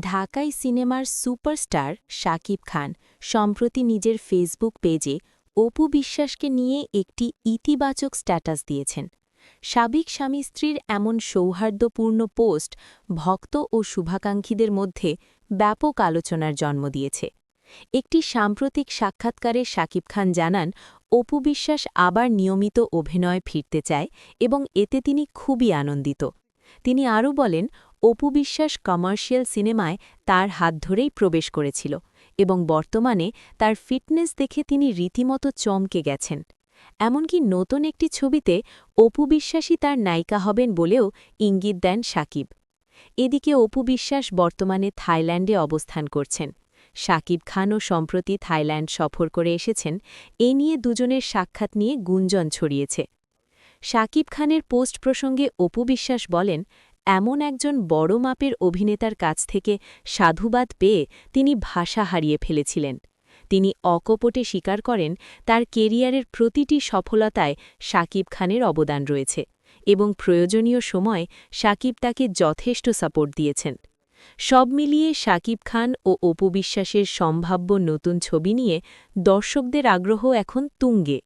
ঢাকাই সিনেমার সুপারস্টার শাকিব খান সম্প্রতি নিজের ফেসবুক পেজে অপু বিশ্বাসকে নিয়ে একটি ইতিবাচক স্ট্যাটাস দিয়েছেন। সাবেক স্বামী স্ত্রীর এমন সৌহার্দ্যপূর্ণ পোস্ট ভক্ত ও শুভাকাঙ্ক্ষীদের মধ্যে ব্যাপক আলোচনার জন্ম দিয়েছে। একটি সাম্প্রতিক সাক্ষাৎকারে শাকিব খান জানান, অপু বিশ্বাস আবার নিয়মিত অভিনয় ফিরতে চায় এবং এতে তিনি খুবই আনন্দিত। তিনি আরও বলেন, অপু বিশ্বাস কমার্শিয়াল সিনেমায় তার হাত ধরেই প্রবেশ করেছিল এবং বর্তমানে তার ফিটনেস দেখে তিনি রীতিমতো চমকে গেছেন। এমনকি নতুন একটি ছবিতে অপু বিশ্বাসী তার নায়িকা হবেন বলেও ইঙ্গিত দেন সাকিব। এদিকে অপু বিশ্বাস বর্তমানে থাইল্যান্ডে অবস্থান করছেন। সাকিব খানও সম্প্রতি থাইল্যান্ড সফর করে এসেছেন। এ নিয়ে দুজনের সাক্ষাৎ নিয়ে গুঞ্জন ছড়িয়েছে। শাকিব খানের পোস্ট প্রসঙ্গে অপু বিশ্বাস বলেন, এমন একজন বড় মাপের অভিনেতার কাছ থেকে সাধুবাদ পেয়ে তিনি ভাষা হারিয়ে ফেলেছিলেন। তিনি অকপটে স্বীকার করেন, তার কেরিয়ারের প্রতিটি সফলতায় শাকিব খানের অবদান রয়েছে এবং প্রয়োজনীয় সময় শাকিব তাকে যথেষ্ট সাপোর্ট দিয়েছেন। সব মিলিয়ে শাকিব খান ও অপু বিশ্বাসের সম্ভাব্য নতুন ছবি নিয়ে দর্শকদের আগ্রহ এখন তুঙ্গে।